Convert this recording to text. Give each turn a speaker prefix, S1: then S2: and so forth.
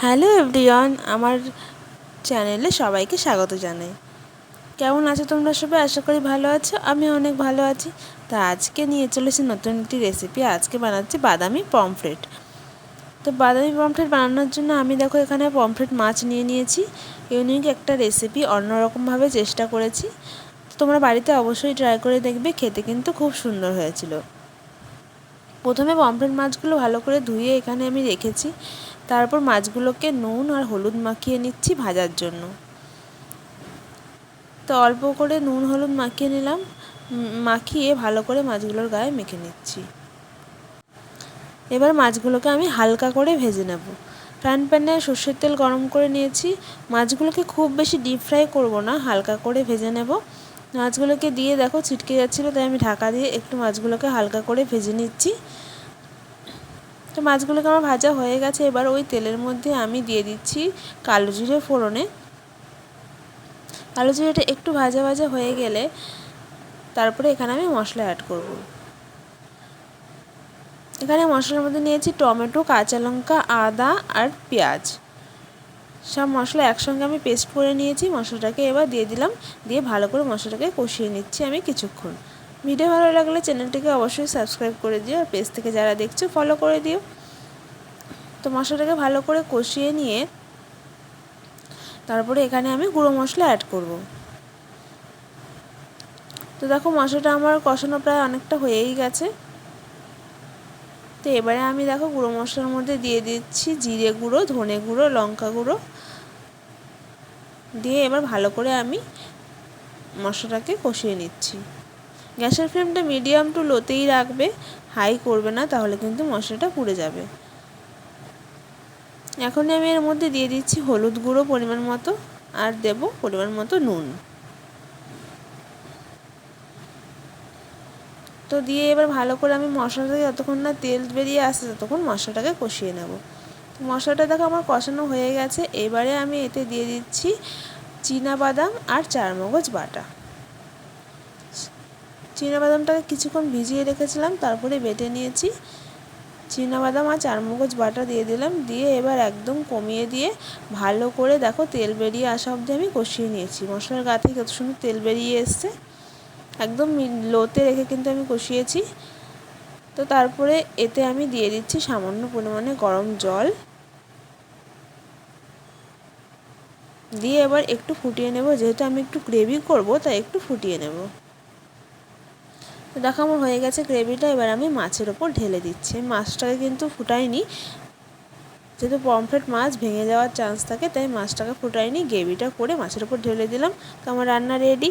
S1: Hello everyone, আমার চ্যানেলে সবাইকে স্বাগত জানাই। কেমন আছো তোমরা সবাই? আশা করি ভালো আছো। আমি অনেক ভালো আছি। তা আজকে নিয়ে চলেছি নতুন একটি রেসিপি আজকে বানাচ্ছি বাদামি পমফ্রেট। তো বাদামি পমফ্রেট বানানোর জন্য আমি দেখো এখানে পমফ্রেট মাছ নিয়ে নিয়েছি। ইউনিক একটা রেসিপি অন্যরকমভাবে চেষ্টা করেছি। তোমরা বাড়িতে অবশ্যই ট্রাই করে দেখবে, খেতে কিন্তু খুব সুন্দর হয়েছিল। প্রথমে পমফ্রেট মাছগুলো ভালো করে ধুয়ে এখানে আমি রেখেছি। তারপর মাছগুলোকে নুন আর হলুদ মাখিয়ে নিচ্ছি ভাজার জন্য। তো অল্প করে নুন, হলুদ মাখিয়ে নিলাম। মাখিয়ে ভালো করে মাছগুলোর গায়ে মেখে নিচ্ছি। এবার মাছগুলোকে আমি হালকা করে ভেজে নেব। ফ্রান প্যানে সর্ষের তেল গরম করে নিয়েছি। মাছগুলোকে খুব বেশি ডিপ ফ্রাই করব না, হালকা করে ভেজে নেব। মাছগুলোকে দিয়ে দেখো ছিটকে যাচ্ছিল, তাই আমি ঢাকা দিয়ে একটু মাছগুলোকে হালকা করে ভেজে নিচ্ছি। তো মাছগুলোকে আমার ভাজা হয়ে গেছে, এবার ওই তেলের মধ্যে আমি দিয়ে দিচ্ছি কালো জিরে ফোড়নে। কালো জিরেটা একটু ভাজা ভাজা হয়ে গেলে তারপরে এখানে আমি মশলা অ্যাড করব। এখানে মশলার মধ্যে নিয়েছি টমেটো, কাঁচা লঙ্কা, আদা আর পেঁয়াজ। সব মশলা একসঙ্গে আমি পেস্ট করে নিয়েছি, মশলাটাকে এবার দিয়ে দিলাম, দিয়ে ভালো করে মশলাটাকে কষিয়ে নিচ্ছি আমি কিছুক্ষণ। ভিডিও ভালো লাগলে চ্যানেলটিকে অবশ্যই সাবস্ক্রাইব করে দিও আর পেজ থেকে যারা দেখছ ফলো করে দিও। তো মশলাটাকে ভালো করে কষিয়ে নিয়ে তারপরে এখানে আমি গুঁড়ো মশলা অ্যাড করব। তো দেখো মশলাটা আমার কষানো প্রায় অনেকটা হয়েই গেছে। তো এবারে আমি দেখো গুঁড়ো মশলার মধ্যে দিয়ে দিচ্ছি জিরে গুঁড়ো, ধনে গুঁড়ো, লঙ্কা গুঁড়ো। দিয়ে এবার ভালো করে আমি মশলাটাকে কষিয়ে নিচ্ছি। গ্যাসের ফ্লেমটা মিডিয়াম টু লোতেই রাখবে, হাই করবে না, তাহলে কিন্তু মশলাটা পুড়ে যাবে। এখন আমি এর মধ্যে দিয়ে দিচ্ছি হলুদ গুঁড়ো পরিমাণ মতো, আর দেব পরিমাণ মতো নুন। তো দিয়ে এবার ভালো করে আমি মশলাটাকে যতক্ষণ না তেল বেরিয়ে আসে ততক্ষণ মশলাটাকে কষিয়ে নেব। তো মশলাটা দেখো আমার কষানো হয়ে গেছে, এবারে আমি এতে দিয়ে দিচ্ছি বাদাম আর চারমগজ বাটা। বাদামটাকে কিছুক্ষণ ভিজিয়ে রেখেছিলাম, তারপরে বেটে নিয়েছি। বাদাম আর চারমগজ বাটা দিয়ে দিলাম, দিয়ে এবার একদম কমিয়ে দিয়ে ভালো করে দেখো তেল বেরিয়ে আসা অবধি আমি কষিয়ে নিয়েছি। মশলার গা থেকে কত সুন্দর তেল বেরিয়ে এসছে। একদম লোতে রেখে কিন্তু আমি কষিয়েছি। তো তারপরে এতে আমি দিয়ে দিচ্ছি সামান্য পরিমাণে গরম জল। দিয়ে এবার একটু ফুটিয়ে নেব, যেহেতু আমি একটু গ্রেভি করব, তাই একটু ফুটিয়ে নেব। তো দেখো আমার হয়ে গেছে গ্রেভিটা, এবার আমি মাছের ওপর ঢেলে দিচ্ছি। মাছটাকে কিন্তু ফুটাইনি। যেহেতু পমফ্রেট মাছ ভেঙে যাওয়ার চান্স থাকে, তাই মাছটাকে ফুটাইনি, গ্রেভিটা করে মাছের ওপর ঢেলে দিলাম। তো আমার রান্না রেডি